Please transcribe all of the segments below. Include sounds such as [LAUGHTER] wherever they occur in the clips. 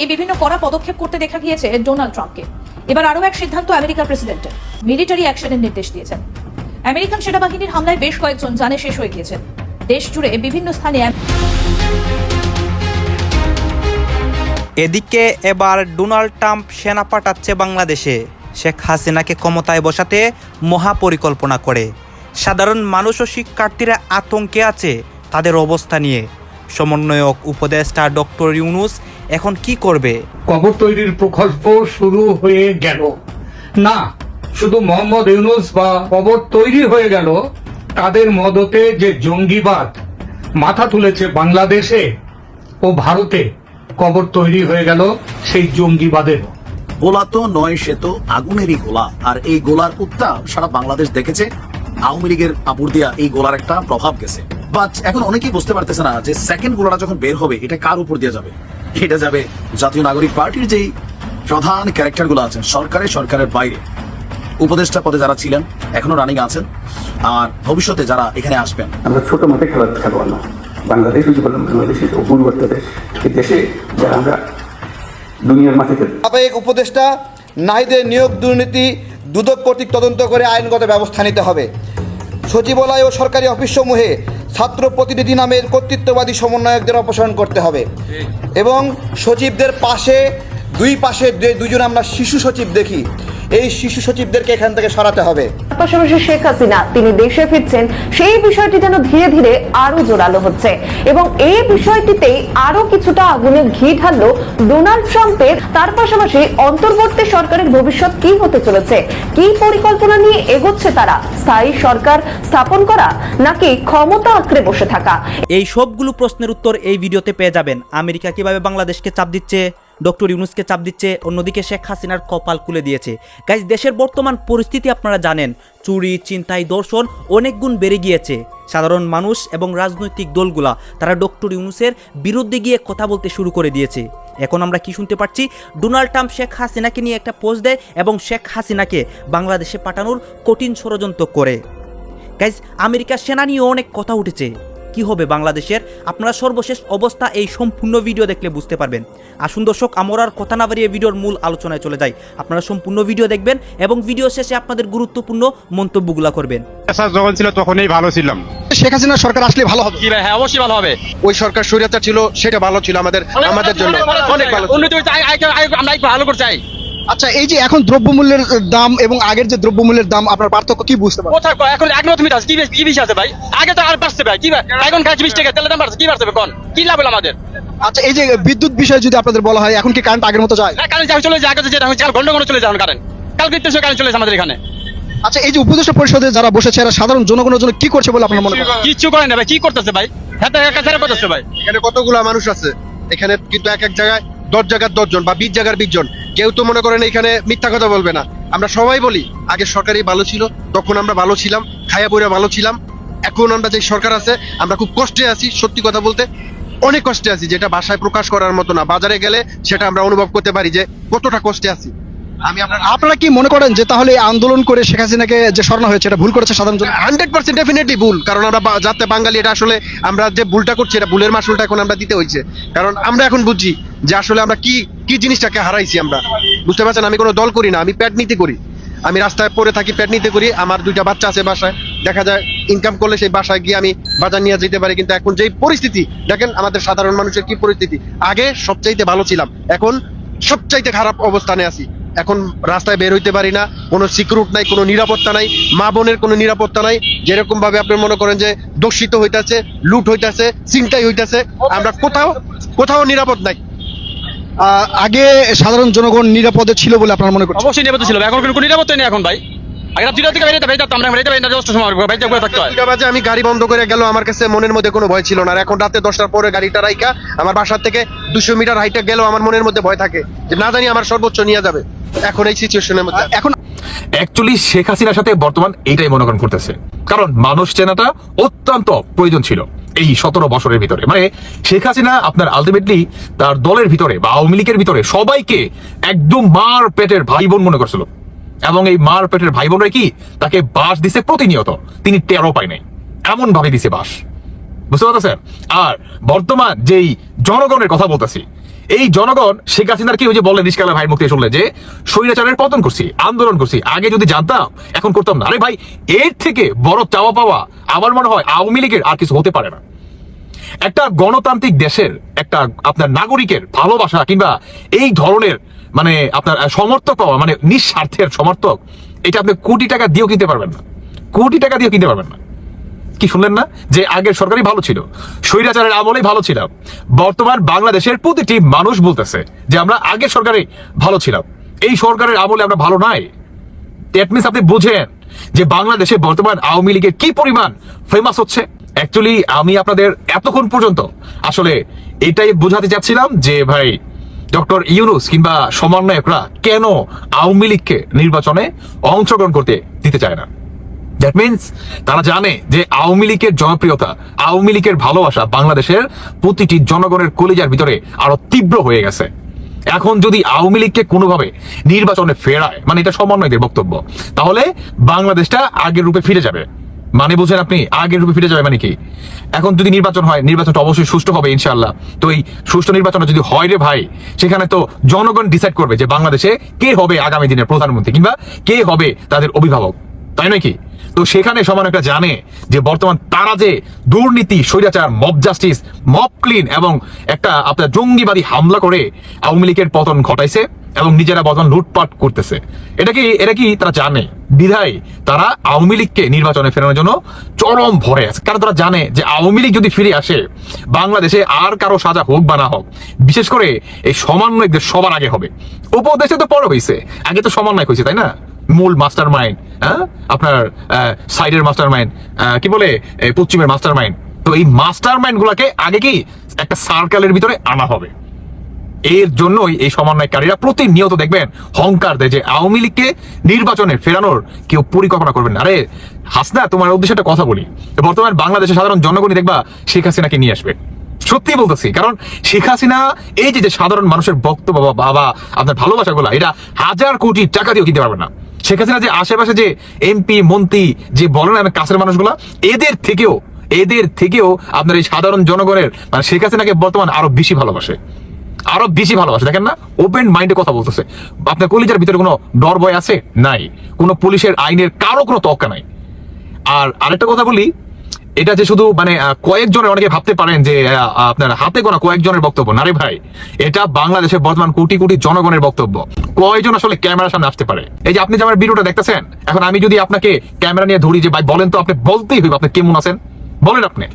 এই বিভিন্ন কড়া পদক্ষেপ করতে দেখা গিয়েছে ডোনাল্ড ট্রাম্পকে। এবার আরও এক সিদ্ধান্ত আমেরিকার প্রেসিডেন্টের। মিলিটারি অ্যাকশনের নির্দেশ দিয়েছেন। আমেরিকান সেনাবাহিনীর হামলায় বেশ কয়েকজন জানে শেষ হয়ে গিয়েছেন। দেশ জুড়ে বিভিন্ন স্থানে এদিকে এবার ডোনাল্ড ট্রাম্প সেনা পাঠাচ্ছে বাংলাদেশে। শেখ হাসিনাকে ক্ষমতায় বসাতে মহাপরিকল্পনা করে। সাধারণ মানুষ ও শিক্ষার্থীরা আতঙ্কে আছে তাদের অবস্থা নিয়ে। সমন্বয়ক উপদেষ্টা ডক্টর ইউনুস এখন কি করবে? কবর তৈরির প্রকল্প শুরু হয়ে গেল। না শুধু মোহাম্মদ ইউনুস বা কবর তৈরি হয়ে গেল তাদের মদতে যে জঙ্গিবাদ মাথা তুলেছে বাংলাদেশে ও ভারতে কবর তৈরি হয়ে গেল সেই জঙ্গিবাদের। গোলা তো নয় সে তো আগুনেরই গোলা। আর এই গোলার উত্তাপ সারা বাংলাদেশ দেখেছে। আওয়ামী লীগের আপুর দিয়া এই গোলার একটা প্রভাব গেছে। বাট এখন অনেকেই বুঝতে পারতেছে না যে সেকেন্ড গোলাটা যখন বের হবে এটা কার উপর দিয়ে যাবে? এটা যাবে জাতীয় নাগরিক পার্টির যেই প্রধান ক্যারেক্টারগুলো আছেন সরকারের সরকারের বাইরে। উপদেষ্টা পদে যারা ছিলেন এখনও রানিং আছেন আর ভবিষ্যতে যারা এখানে আসবেন। আমরা ছোট মাঠে খেলা খেলোয়াড় না। বাংলাদেশ যদি বললাম বাংলাদেশ অপূর্বত্ব দেশ। এই দেশে যারা আমরা দুনিয়ার মাঠে খেলি সাবেক উপদেষ্টা নাহিদের নিয়োগ দুর্নীতি দুদক কর্তৃক তদন্ত করে আইনগত ব্যবস্থা নিতে হবে। সচিবালয় ও সরকারি অফিসসমূহে ছাত্র প্রতিনিধি নামের কর্তৃত্ববাদী সমন্বয়কদের অপসারণ করতে হবে। এবং সচিবদের পাশে দুই পাশে যে দুজন আমরা শিশু সচিব দেখি। এই শিশু সচিবদেরকে এখান থেকে সরাতে হবে। পাশাপাশি শেখ হাসিনা তিনি দেশে ফিরছেন সেই বিষয়টি যেন ধীরে ধীরে আরও জোরালো হচ্ছে। এবং এই বিষয়টিতেই আরও কিছুটা আগুনে ঘি ঢাললো ডোনাল্ড ট্রাম্পের তার পাশাপাশি অন্তর্বর্তী সরকারের ভবিষ্যৎ কি হতে চলেছে কি পরিকল্পনা নিয়ে এগোচ্ছে তারা স্থায়ী সরকার স্থাপন করা নাকি ক্ষমতা আঁকড়ে বসে থাকা? এই সবগুলো প্রশ্নের উত্তর এই ভিডিওতে পেয়ে যাবেন। আমেরিকা কীভাবে বাংলাদেশকে চাপ দিচ্ছে? ডক্টর ইউনুসকে চাপ দিচ্ছে, অন্যদিকে শেখ হাসিনার কপাল খুলে দিয়েছে। গাইজ, দেশের বর্তমান পরিস্থিতি আপনারা জানেন। চুরি চিন্তাই দর্শন অনেক গুণ বেড়ে গিয়েছে। সাধারণ মানুষ এবং রাজনৈতিক দলগুলা, তারা ডক্টর ইউনুসের বিরুদ্ধে গিয়ে কথা বলতে শুরু করে দিয়েছে। এখন আমরা কি শুনতে পাচ্ছি? ডোনাল্ড ট্রাম্প শেখ হাসিনাকে নিয়ে একটা পোস্ট দেয় এবং শেখ হাসিনাকে বাংলাদেশে পাঠানোর কঠিন ষড়যন্ত্র করে। গাইজ, আমেরিকার সেনা নিয়ে অনেক কথা উঠেছে। কি হবে বাংলাদেশের? আপনারা সর্বশেষ অবস্থা এই সম্পূর্ণ ভিডিও দেখলে বুঝতে পারবেন। আসুন দর্শক আমরা আর কথা না বাড়িয়ে ভিডিওর মূল আলোচনায় চলে যাই। আপনারা সম্পূর্ণ ভিডিও দেখবেন এবং ভিডিও শেষে আপনাদের গুরুত্বপূর্ণ মন্তব্যগুলো করবেন। যখন ছিল তখনই ভালো ছিলাম। শেখ হাসিনা সরকার আসলে ভালো হবে? কি ভাই হ্যাঁ অবশ্যই ভালো হবে। ওই সরকার স্বৈরাচার ছিল সেটা ভালো ছিল আমাদের আমাদের জন্য। অনেক ভালো উন্নতি হয়েছে। আমরা ভালো করে চাই। আচ্ছা এই যে এখন দ্রব্যমূল্যের দাম এবং আগের যে দ্রব্যমূল্যের দাম আপনার পার্থক্য কি বুঝতে পারছেন? কোথায় এখন এখন তুমি কি কি বেশি আছে ভাই? আগে তো আর বাড়ছে ভাই কি এখন খাচ্ছি বিশ টাকা তেলের দাম বাড়ছে কি বাড়ছে কোন? কি লাভ হলো আমাদের? আচ্ছা এই যে বিদ্যুৎ বিষয়ে যদি আপনাদের বলা হয় এখন কি কারেন্ট আগের মতো যায়? হ্যাঁ কারেন্ট যাও চলে যায় আগে যেটা হচ্ছে ঘণ্টা ঘণ্টা চলে যান কারেন্ট কাল কিন্তু কারেন্ট চলে যায় আমাদের এখানে। আচ্ছা এই যে উপদেষ্টা পরিষদে যারা বসেছে এরা সাধারণ জনগণের জন্য কি করছে বলে আপনার মনে করেন? কিচ্ছু করে না ভাই কি করতেছে ভাই? হাতে একা ছেড়ে করতেছে ভাই। এখানে কতগুলা মানুষ আছে? এখানে কিন্তু এক এক জায়গায় দশ জায়গার দশ জন বা বিশ জায়গার বিশ জন। কেউ তো মনে করেন এখানে মিথ্যা কথা বলবে না। আমরা সবাই বলি, আগে সরকারই ভালো ছিল, তখন আমরা ভালো ছিলাম, খায়া পড়ে ভালো ছিলাম। এখন আমরা যে সরকার আছে, আমরা খুব কষ্টে আছি, সত্যি কথা বলতে অনেক কষ্টে আছি, যেটা বাসায় প্রকাশ করার মতো না। বাজারে গেলে সেটা আমরা অনুভব করতে পারি যে কতটা কষ্টে আছি। আমি আপনার আপনারা কি মনে করেন যে তাহলে এই আন্দোলন করে শেখ হাসিনাকে যে সরানো হয়েছে এটা ভুল করেছে সাধারণ জন হান্ড্রেড পার্সেন্ট ডেফিনেটলি ভুল কারণ আমরা বা- যাতে বাঙালি এটা আসলে আমরা যে ভুলটা করছি এটা ভুলের মাসুলটা এখন আমরা দিতে হয়েছে। কারণ আমরা এখন বুঝছি যে আসলে আমরা কি কি জিনিসটাকে হারাইছি আমরা। বুঝতে পারছেন? আমি কোনো দল করি না আমি প্যাট নিতে করি। আমি রাস্তায় পড়ে থাকি প্যাট নিতে করি আমার দুইটা বাচ্চা আছে বাসায়। দেখা যায় ইনকাম করলে সেই বাসায় গিয়ে আমি বাজার নিয়ে যেতে পারি কিন্তু এখন যেই পরিস্থিতি দেখেন আমাদের সাধারণ মানুষের কি পরিস্থিতি। আগে সবচাইতে ভালো ছিলাম এখন সবচাইতে খারাপ অবস্থানে আছি। এখন রাস্তায় বের হইতে পারি না, কোনো সিকিউরিট নাই, কোনো নিরাপত্তা নাই, মা বোনের কোনো নিরাপত্তা নাই। যেরকম ভাবে আপনি মনে করেন যে দর্শিত হইতাছে, লুট হইতাছে চিন্তাই হইতাছে, আমরা কোথাও কোথাও নিরাপদ নাই। আগে সাধারণ জনগণ নিরাপদে ছিল বলে আপনার মনে করছেন? অবশ্যই নিরাপদে ছিল এখন কোনো নিরাপত্তা নেই এখন ভাই। আগে রাত থেকে বেরিয়ে ভাই আমরা বেরিয়ে ভাই দশটার সময় ভাই যাব থাকতে হয়। দুইটা বাজে আমি গাড়ি বন্ধ করে গেল আমার কাছে মনের মধ্যে কোনো ভয় ছিল না আর এখন রাতে দশটার পরে গাড়িটা রাইকা আমার বাসার থেকে দুশো মিটার হাইটে গেলেও আমার মনের মধ্যে ভয় থাকে যে না জানি আমার সর্বোচ্চ নিয়ে যাবে। এখন এই সিচুয়েশনের মধ্যে এখন অ্যাকচুয়ালি শেখ হাসিনার সাথে বর্তমান এইটাই মনোকরণ করতেছে। কারণ মানুষ চেনাটা অত্যন্ত প্রয়োজন ছিল এই সতেরো বছরের ভিতরে। মানে শেখ হাসিনা আপনার আলটিমেটলি তার দলের ভিতরে বা আওয়ামী লীগের ভিতরে সবাইকে একদম মার পেটের ভাই বোন মনে করছিল। এবং এই মার পেটের ভাই বোনরা কি? তাকে বাস দিছে প্রতিনিয়ত। তিনি টেরো পায় নাই। এমন ভাবে দিছে বাস। বুঝতে পারতেছেন? আর বর্তমান যেই জনগণের কথা বলতেছি, এই জনগণ, শেখ হাসিনার কি ওই যে বললেন রিস্কালা ভাই মুক্তি শুনলে যে, স্বৈরাচারের পতন করছি, আন্দোলন করছি, আগে যদি জানতাম, এখন করতাম না। আরে ভাই, এর থেকে বড় চাওয়া পাওয়া আমার মনে হয় আওয়ামী লীগের আর কিছু হতে পারে না। একটা গণতান্ত্রিক দেশের একটা আপনার নাগরিকের ভালোবাসা কিংবা এই ধরনের মানে আপনার সমর্থক পাওয়া মানে নিঃস্বার্থের সমর্থক, এটা আপনি কোটি টাকা দিয়েও কিনতে পারবেন না। কোটি টাকা দিয়েও কিনতে পারবেন না। কি শুনলেন না? যে আগের সরকারই ভালো ছিল, স্বৈরাচারের আমলেই ভালো ছিলাম। বর্তমান বাংলাদেশের প্রতিটি মানুষ বলতেছে যে আমরা আগের সরকারে ভালো ছিলাম। এই সরকারের আমলে আমরা ভালো নাই। দ্যাট মিনস আপনি বুঝেন যে বাংলাদেশে বর্তমান আওয়ামী লীগের কি পরিমাণ ফেমাস হচ্ছে। অ্যাকচুয়ালি আমি আপনাদের এতক্ষণ পর্যন্ত আসলে এটাই বোঝাতে চাচ্ছিলাম যে ভাই ডক্টর ইউনুস কিংবা সমন্বয়করা কেন আওয়ামী লীগকে নির্বাচনে অংশগ্রহণ করতে দিতে চায় না? দ্যাট মিনস তারা জানে যে আওয়ামী লীগের জনপ্রিয়তা, আওয়ামী লীগের ভালোবাসা বাংলাদেশের প্রতিটি জনগণের কলিজার ভিতরে আরও তীব্র হয়ে গেছে। এখন যদি আওয়ামী লীগকে কোনোভাবে নির্বাচনে ফেরায় মানে এটা সমন্বয়দের বক্তব্য, তাহলে বাংলাদেশটা আগের রূপে ফিরে যাবে। মানে বুঝেন আপনি, আগের রূপে ফিরে যাবে মানে কি? এখন যদি নির্বাচন হয়, নির্বাচনটা অবশ্যই সুষ্ঠু হবে ইনশাল্লাহ তো এই সুষ্ঠু নির্বাচনটা যদি হয় রে ভাই, সেখানে তো জনগণ ডিসাইড করবে যে বাংলাদেশে কে হবে আগামী দিনের প্রধানমন্ত্রী কিংবা কে হবে তাদের অভিভাবক। তাই নয় কি? তো সেখানে সমান একটা জানে যে বর্তমান তারা যে দুর্নীতি, স্বৈরাচার মব জাস্টিস মব ক্লিন এবং একটা আপনার জঙ্গিবাদী হামলা করে আওয়ামী লীগের পতন ঘটাইছে এবং নিজেরা বর্তমান লুটপাট করতেছে। এটা কি এটা কি তারা জানে? বিধায় তারা আওয়ামী লীগকে নির্বাচনে ফেরানোর জন্য চরম ভরে আছে। কারণ তারা জানে যে আওয়ামী লীগ যদি ফিরে আসে, বাংলাদেশে আর কারও সাজা হোক বা না হোক, বিশেষ করে এই সমন্বয়কদের সবার আগে হবে। উপদেশে তো পরে হয়েছে আগে তো সমন্বয় হয়েছে তাই না? মূল মাস্টার মাইন্ড হ্যাঁ? আপনার সাইডের মাস্টার মাইন্ড কি বলে? পশ্চিমের মাস্টার মাইন্ড তো এই মাস্টার মাইন্ড গুলাকে আগে কি একটা সার্কেলের ভিতরে আনা হবে। এর জন্যই এই সমন্বয়কারীরা প্রতিনিয়ত দেখবেন হংকার দেয় যে আওয়ামী লীগকে নির্বাচনে ফেরানোর কেউ পরিকল্পনা করবেন আরে, হাসনা, তোমার উদ্দেশ্যে একটা কথা বলি। বর্তমান বাংলাদেশের সাধারণ জনগণই দেখবা শেখ হাসিনাকে নিয়ে আসবে। সত্যি বলতেছি, কারণ শেখ হাসিনা এই যে সাধারণ মানুষের বক্তব্য বাবা, আপনার ভালোবাসাগুলো, এটা হাজার কোটি টাকা দিয়েও কিনতে পারবে না। শেখ হাসিনা যে আশেপাশে যে এমপি মন্ত্রী, যে বলেন আমার কাছের মানুষগুলা, এদের থেকেও এদের থেকেও আপনার এই সাধারণ জনগণের মানে শেখ হাসিনাকে বর্তমান আরও বেশি ভালোবাসে। আরও বেশি ভালোবাসে। দেখেন না ওপেন মাইন্ডে কথা বলতেছে। আপনার কলিজার ভিতরে কোনো ডর বয় আছে? নাই। কোনো পুলিশের আইনের কারও কোনো তক্কা নাই। আর আরেকটা কথা বলি এটা যে শুধু মানে কয়েকজনের অনেকে ভাবতে পারেন যে আপনার হাতে গোনা কয়েকজনের বক্তব্য। না রে ভাই এটা বাংলাদেশের বর্তমান কোটি কোটি জনগণের বক্তব্য। কয়জন আসলে ক্যামেরার সামনে আসতে পারে? এই যে আপনি যে আমার ভিডিওটা দেখতেছেন এখন আমি যদি আপনাকে ক্যামেরা নিয়ে ধরি যে ভাই বলেন তো আপনি বলতেই হইব আপনি কেমন আছেন? বলেন আপনি।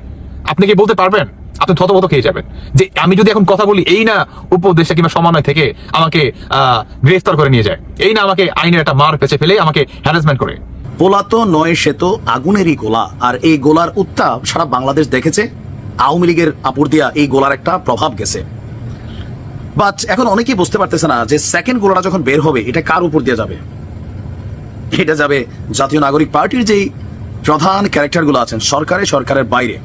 আপনি কি বলতে পারবেন? আপনি থতমত খেয়ে যাবেন। যে আমি যদি এখন কথা বলি এই না উপদেশে কিংবা সমন্বয় থেকে আমাকে আহ, গ্রেফতার করে নিয়ে যায়। এই না আমাকে আইনের একটা মার পেছে ফেলে আমাকে হ্যারাসমেন্ট করে। পোলা তো নয় সে তো আগুনেরই গোলা। আর এই গোলার উত্তাপ সারা বাংলাদেশ দেখেছে। আওয়ামী লীগের আপুর দিয়া এই গোলার একটা প্রভাব গেছে। বাট এখন অনেকেই বুঝতে পারতেছে না যে সেকেন্ড গোলাটা যখন বের হবে, এটা কার উপর দিয়ে যাবে? এটা যাবে জাতীয় নাগরিক পার্টির যেই প্রধান ক্যারেক্টারগুলো আছেন, সরকারে, সরকারের বাইরে।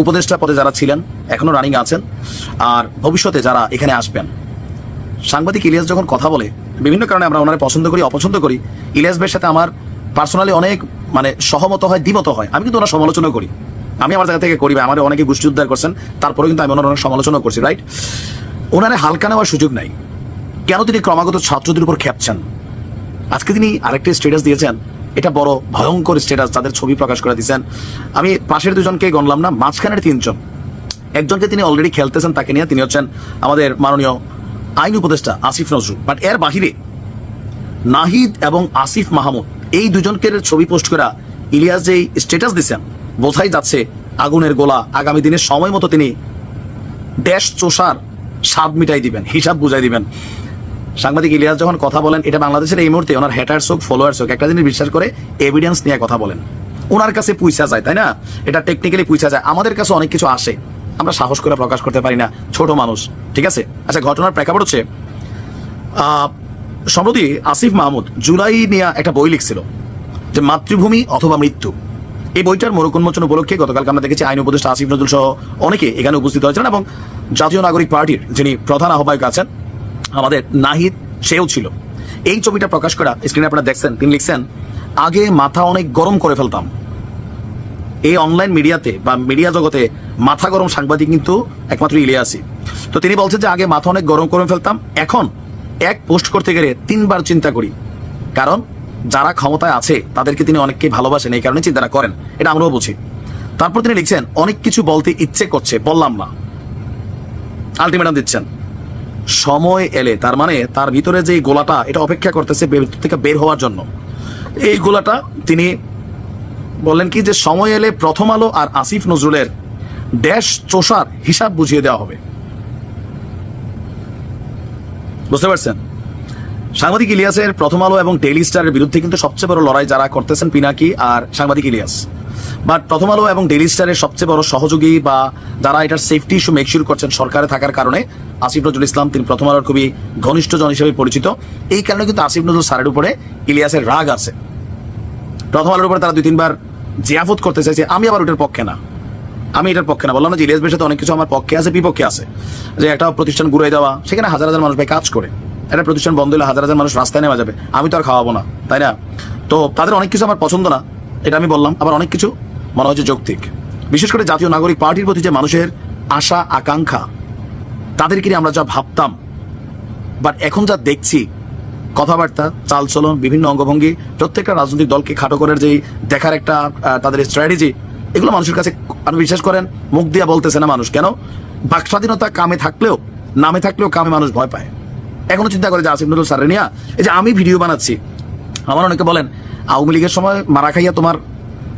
উপদেষ্টা পদে যারা ছিলেন, এখনও রানিং আছেন। আর ভবিষ্যতে যারা এখানে আসবেন। সাংবাদিক ইলিয়াস যখন কথা বলে, বিভিন্ন কারণে আমরা ওনারা পছন্দ করি, অপছন্দ করি, ইলিয়াস ভাইয়ের সাথে আমার পার্সোনালি অনেক মানে সহমত হয়, দ্বিমত হয়। আমি কিন্তু ওনার সমালোচনা করি। আমি আমার জায়গা থেকে করি আমার অনেকে গোষ্ঠী উদ্ধার করছেন তারপরে কিন্তু আমি ওনার অনেক সমালোচনা করছি রাইট ওনারে হালকা নেওয়ার সুযোগ নাই। কেন তিনি ক্রমাগত ছাত্রদের উপর খেপছেন আজকে তিনি আরেকটি স্টেটাস দিয়েছেন, এটা বড় ভয়ঙ্কর স্টেটাস তাদের ছবি প্রকাশ করে দিয়েছেন। আমি পাশের দুজনকে গণলাম না, মাঝখানের তিনজন। একজনকে তিনি অলরেডি খেলতেছেন, তাকে নিয়ে তিনি হচ্ছেন আমাদের মাননীয় আইন উপদেষ্টা আসিফ নজরুল। বাট এর বাহিরে নাহিদ এবং আসিফ মাহমুদ এই দুজনকে ছবি পোস্ট করা ইলিয়াস যে স্ট্যাটাস দিচ্ছেন বোঝাই যাচ্ছে আগুনের গোলা আগামী দিনে সময় মতো তিনি দেশ চোষার স্বাদ মিটাই দিবেন, হিসাব বুঝাই দিবেন। সাংবাদিক ইলিয়াস যখন কথা বলেন, এটা বাংলাদেশের এই মুহূর্তে ওনার হ্যাটার্স হোক ফলোয়ার্স হোক, একটা জিনিস বিশ্বাস করে এভিডেন্স নিয়ে কথা বলেন। ওনার কাছে পুইসা যায়, তাই না? এটা টেকনিক্যালি পুইসা যায়। আমাদের কাছে অনেক কিছু আসে, আমরা সাহস করে প্রকাশ করতে পারি না, ছোট মানুষ, ঠিক আছে? আচ্ছা ঘটনার প্রেক্ষাপট হচ্ছে সম্প্রতি আসিফ মাহমুদ জুলাই নিয়ে একটা বই লিখছিল, যে মাতৃভূমি অথবা মৃত্যু। এই বইটার মোড়ক উন্মোচন উপলক্ষে গতকালকে আমরা দেখেছি আইন উপদেষ্টা আসিফ নজরুল সহ অনেকে এখানে উপস্থিত হয়েছিলেন এবং জাতীয় নাগরিক পার্টির যিনি প্রধান আহ্বায়ক আছেন, আমাদের নাহিদ সেও ছিল। এই ছবিটা প্রকাশ করা স্ক্রিনে আপনারা দেখছেন, তিনি লিখছেন, আগে মাথা অনেক গরম করে ফেলতাম। এই অনলাইন মিডিয়াতে বা মিডিয়া জগতে মাথা গরম সাংবাদিক কিন্তু একমাত্র ইলিয়াসই। তো তিনি বলছেন যে, আগে মাথা অনেক গরম করে ফেলতাম, এখন এক পোস্ট করতে গেলে তিনবার চিন্তা করি। কারণ যারা ক্ষমতায় আছে, তাদেরকে তিনি অনেককে ভালোবাসেন, এই কারণে চিন্তাটা করেন। এটা আমরাও বুঝি। তারপর তিনি লিখছেন, অনেক কিছু বলতে ইচ্ছে করছে, বললাম না। আলটিমেটাম দিচ্ছেন, সময় এলে। তার মানে তার ভিতরে যে গোলাটা, এটা অপেক্ষা করতেছে থেকে বের হওয়ার জন্য। এই গোলাটা তিনি বললেন কি যে, সময় এলে প্রথম আলো আর আসিফ নজরুলের ড্যাশ চোষার হিসাব বুঝিয়ে দেওয়া হবে। বুঝতে পারছেন? সাংবাদিক ইলিয়াসের প্রথম আলো এবং ডেইলি স্টারের বিরুদ্ধে কিন্তু সবচেয়ে বড় লড়াই যারা করতেছেন পিনাকি আর সাংবাদিক ইলিয়াস। বাট প্রথম আলো এবং ডেইলি স্টারের সবচেয়ে বড় সহযোগী বা যারা এটার সেফটি ইস্যু মেকশিওর করছেন সরকারে থাকার কারণে আসিফ নজরুল ইসলাম, তিনি প্রথম আলোর খুবই ঘনিষ্ঠ জন হিসেবে পরিচিত। এই কারণে কিন্তু আসিফ নজরুল স্যারের উপরে ইলিয়াসের রাগ আছে। প্রথম আলোর উপরে তারা দুই তিনবার জিয়াফত করতে চাইছে, আমি আবার ওটার পক্ষে না। আমি এটার পক্ষে না, বললাম না যে ইলিয়াস বেশে অনেক কিছু আমার পক্ষে আছে, বিপক্ষে আছে। যে একটা প্রতিষ্ঠান ঘুরে দেওয়া, সেখানে হাজার হাজার মানুষ কাজ করে। একটা প্রতিষ্ঠান বন্ধ হলে হাজার হাজার মানুষ রাস্তায় নেওয়া যাবে, আমি তো আর খাওয়াবো না, তাই না? তো তাদের অনেক কিছু আমার পছন্দ না, এটা আমি বললাম, আবার অনেক কিছু মনে হচ্ছে যৌক্তিক। বিশেষ করে জাতীয় নাগরিক পার্টির প্রতি যে মানুষের আশা, আকাঙ্ক্ষা তাদেরকে আমরা যা ভাবতাম বাট এখন যা দেখছি, কথাবার্তা, চালচলন, বিভিন্ন অঙ্গভঙ্গি, প্রত্যেকটা রাজনৈতিক দলকে খাটো করার যেই দেখার একটা তাদের স্ট্র্যাটেজি এগুলো মানুষের কাছে আপনি বিশ্বাস করেন, মুখ দিয়া বলতেছে না মানুষ। কেন? বাক স্বাধীনতা কামে থাকলেও, নামে থাকলেও কামে মানুষ ভয় পায়। এখনও চিন্তা করে যে আসিফ নজরুল স্যারের নিয়ে, এই যে আমি ভিডিও বানাচ্ছি, আমার অনেকে বলেন, আওয়ামী লীগের সময় মারা খাইয়া তোমার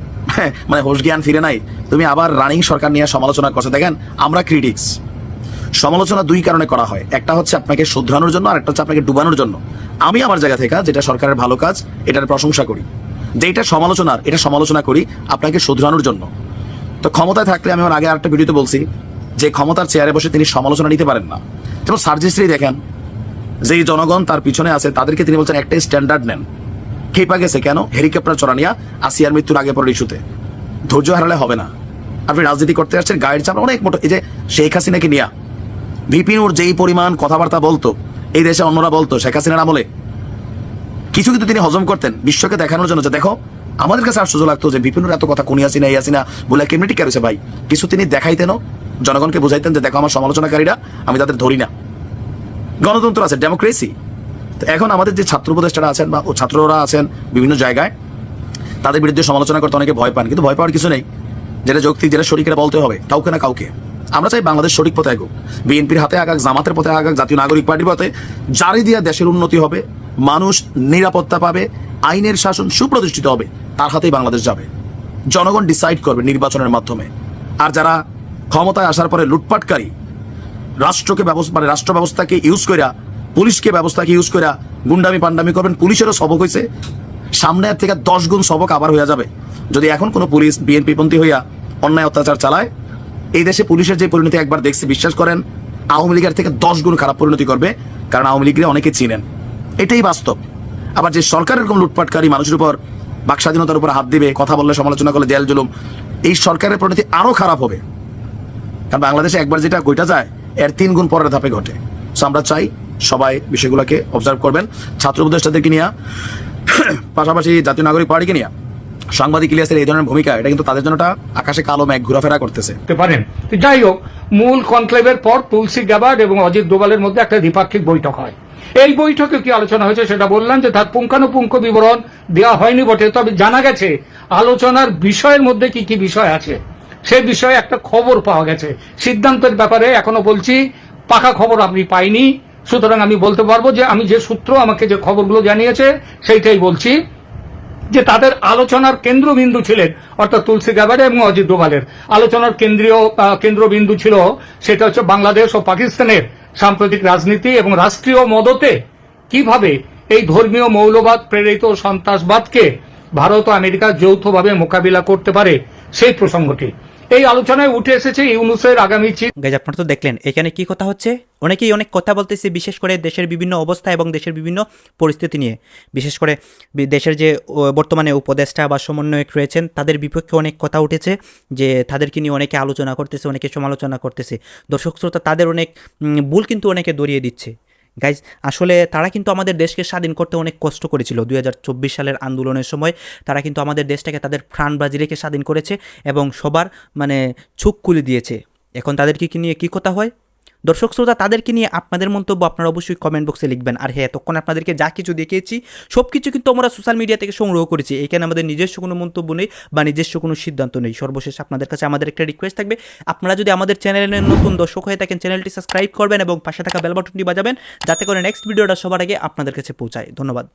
[LAUGHS] মানে হোশ জ্ঞান ফিরে নাই, তুমি আবার রানিং সরকার নিয়ে সমালোচনা করছ। দেখেন, আমরা ক্রিটিক্স সমালোচনা দুই কারণে করা হয়। একটা হচ্ছে আপনাকে শুধরানোর জন্য আর একটা হচ্ছে আপনাকে ডুবানোর জন্য। আমি আমার জায়গা থেকে, যেটা সরকারের ভালো কাজ, এটার প্রশংসা করি। যেটা সমালোচনার, এটা সমালোচনা করি আপনাকে শুধরানোর জন্য। তো ক্ষমতায় থাকলে আমি আমার আগে আরেকটা ভিডিওতে বলছি, যে ক্ষমতার চেয়ারে বসে তিনি সমালোচনা নিতে পারেন না। যেমন সার্জিস্ট্রি দেখেন, যেই জনগণ তার পিছনে আছে, তাদেরকে তিনি বলছেন একটাই স্ট্যান্ডার্ড নেন। খেপা গেছে কেন? হেলিকপ্টার চড়ানিয়া আসিয়ার মৃত্যুর আগে পরে ইস্যুতে। ধৈর্য হারালে হবে না। আপনি রাজনীতি করতে আসছেন, গায়ের চাপ অনেক মোটো এই যে শেখ হাসিনাকে নিয়া। ভিপিনুর যেই পরিমাণ কথাবার্তা বলতো, এই দেশে অন্যরা বলতো, শেখ হাসিনার আমলে। কিছু কিন্তু তিনি হজম করতেন বিশ্বকে দেখানোর জন্য যে দেখো, আমাদের কাছে আশ্চর্য লাগতো যে বিপিনুর এত কথা কোনি আসিনা এই আসিনা বলে কেমনি টিকা ভাই? কিছু তিনি দেখাইতেনও, জনগণকে বুঝাইতেন যে দেখো আমার সমালোচনাকারীরা, আমি তাদের ধরি না। গণতন্ত্র আছে ডেমোক্রেসি তো এখন আমাদের যে ছাত্র উপদেষ্টারা আছেন বা ছাত্ররা আছেন বিভিন্ন জায়গায়, তাদের বিরুদ্ধে সমালোচনা করতে অনেকে ভয় পান, কিন্তু ভয় পাওয়ার কিছু নেই। যেটা যৌক্তিক, যেটা শরিকেরা বলতে হবে, কাউকে না কাউকে। আমরা চাই বাংলাদেশ সঠিক পথে আগুক বিএনপির হাতে আগাক, জামাতের পথে আগাক, জাতীয় নাগরিক পার্টির পথে, জারি দিয়া দেশের উন্নতি হবে। মানুষ নিরাপত্তা পাবে, আইনের শাসন সুপ্রতিষ্ঠিত হবে, তার হাতেই বাংলাদেশ যাবে। জনগণ ডিসাইড করবে নির্বাচনের মাধ্যমে। আর যারা ক্ষমতায় আসার পরে লুটপাটকারী, রাষ্ট্রকে ব্যবস্থা মানে রাষ্ট্র ব্যবস্থাকে ইউজ কইরা, পুলিশকে ব্যবস্থাকে ইউজ কইরা গুন্ডামি পান্ডামি করবেন, পুলিশেরও সবক হয়েছে সামনে থেকে দশ গুণ সবক আবার হইয়া যাবে। যদি এখন কোনো পুলিশ বিএনপি পন্থী হইয়া অন্যায় অত্যাচার চালায়, এই দেশে পুলিশের যে পরিণতি একবার দেখছি, বিশ্বাস করেন, আওয়ামী লীগের থেকে দশ গুণ খারাপ পরিণতি করবে, কারণ আওয়ামী লীগের অনেকে চিনেন। এটাই বাস্তব। আবার যে সরকার এরকম লুটপাটকারী মানুষের উপর বাক স্বাধীনতার উপর হাত দিবে, কথা বললে, সমালোচনা করলে দেয়াল জুলুম, এই সরকারের পরিণতি আরও খারাপ হবে। কারণ বাংলাদেশে একবার যেটা কইটা যায়, এর তিন গুণ পরের ধাপে ঘটে। সো আমরা চাই সবাই বিষয়গুলোকে অবজার্ভ করবেন। ছাত্র উপদেষ্টাদেরকে নিয়ে, পাশাপাশি জাতীয় নাগরিক পার্টিকে নিয়ে। সাংবাদিক ইলিয়াসের এই ধরনের ভূমিকা, এটা কিন্তু তাদের জন্য আকাশে কালো মেঘ ঘোরাফেরা করতেছে। পারেন যাই হোক, মূল কনক্লেভের পর তুলসী গ্যাবার্ড এবং অজিত দোভালের মধ্যে একটা দ্বিপাক্ষিক বৈঠক হয়। এই বৈঠকে কি আলোচনা হয়েছে সেটা বললাম যে তার পুঙ্খানুপুঙ্খ বিবরণ দেওয়া হয়নি বটে, তবে জানা গেছে আলোচনার বিষয়ের মধ্যে কি কি বিষয় আছে। সে বিষয়ে একটা খবর পাওয়া গেছে। সিদ্ধান্তের ব্যাপারে এখনও বলছি, পাকা খবর আপনি পাইনি। সুতরাং আমি বলতে পারব যে আমি যে সূত্র আমাকে যে খবরগুলো জানিয়েছে, সেইটাই বলছি যে তাদের আলোচনার কেন্দ্রবিন্দু ছিলেন অর্থাৎ তুলসী গাবারে এবং অজিত ডোভালের আলোচনার কেন্দ্রীয় কেন্দ্রবিন্দু ছিল, সেটা হচ্ছে বাংলাদেশ ও পাকিস্তানের সাম্প্রতিক রাজনীতি এবং রাষ্ট্রীয় মদতে কীভাবে এই ধর্মীয় মৌলবাদ প্রেরিত সন্ত্রাসবাদকে ভারত ও আমেরিকা যৌথভাবে মোকাবিলা করতে পারে সেই প্রসঙ্গটি। এই আলোচনায় উঠে এসেছে ইউনুসের আগামী চিফ গাইজ, আপনারা তো দেখলেন, এখানে কি কথা হচ্ছে? অনেকেই অনেক কথা বলতেছে, বিশেষ করে দেশের বিভিন্ন অবস্থা এবং দেশের বিভিন্ন পরিস্থিতি নিয়ে। বিশেষ করে দেশের যে বর্তমানে উপদেষ্টা বা সমন্বয়ক রয়েছেন, তাদের বিপক্ষে অনেক কথা উঠেছে যে, তাদেরকে নিয়ে অনেকে আলোচনা করতেছে, অনেকে সমালোচনা করতেছে। দর্শক শ্রোতা, তাদের অনেক ভুল কিন্তু অনেকে দরিয়ে দিচ্ছে। গাইজ আসলে তারা কিন্তু আমাদের দেশকে স্বাধীন করতে অনেক কষ্ট করেছিল। দুই হাজার চব্বিশ সালের আন্দোলনের সময় তারা কিন্তু আমাদের দেশটাকে তাদের প্রাণ বাজি রেখে স্বাধীন করেছে এবং সবার মানে চোখ খুলে দিয়েছে। এখন তাদেরকে নিয়ে কী কথা হয়? দর্শক শ্রোতা, তাদেরকে নিয়ে আপনাদের মন্তব্য আপনারা অবশ্যই কমেন্ট বক্সে লিখবেন। আর হ্যাঁ তখন আপনাদেরকে যা কিছু দেখিয়েছি সব কিছু কিন্তু আমরা সোশ্যাল মিডিয়া থেকে সংগ্রহ করেছি। এখানে আমাদের নিজস্ব কোনো মন্তব্য নেই বা নিজস্ব কোনো সিদ্ধান্ত নেই। সর্বশেষ আপনাদের কাছে আমাদের একটা রিকোয়েস্ট থাকবে। আপনারা যদি আমাদের চ্যানেলের নতুন দর্শক হয়ে থাকেন চ্যানেলটি সাবস্ক্রাইব করবেন এবং পাশে থাকা বেল বাটনটি বাজাবেন, যাতে করে নেক্সট ভিডিওটা সবার আগে আপনাদের কাছে পৌঁছায়। ধন্যবাদ।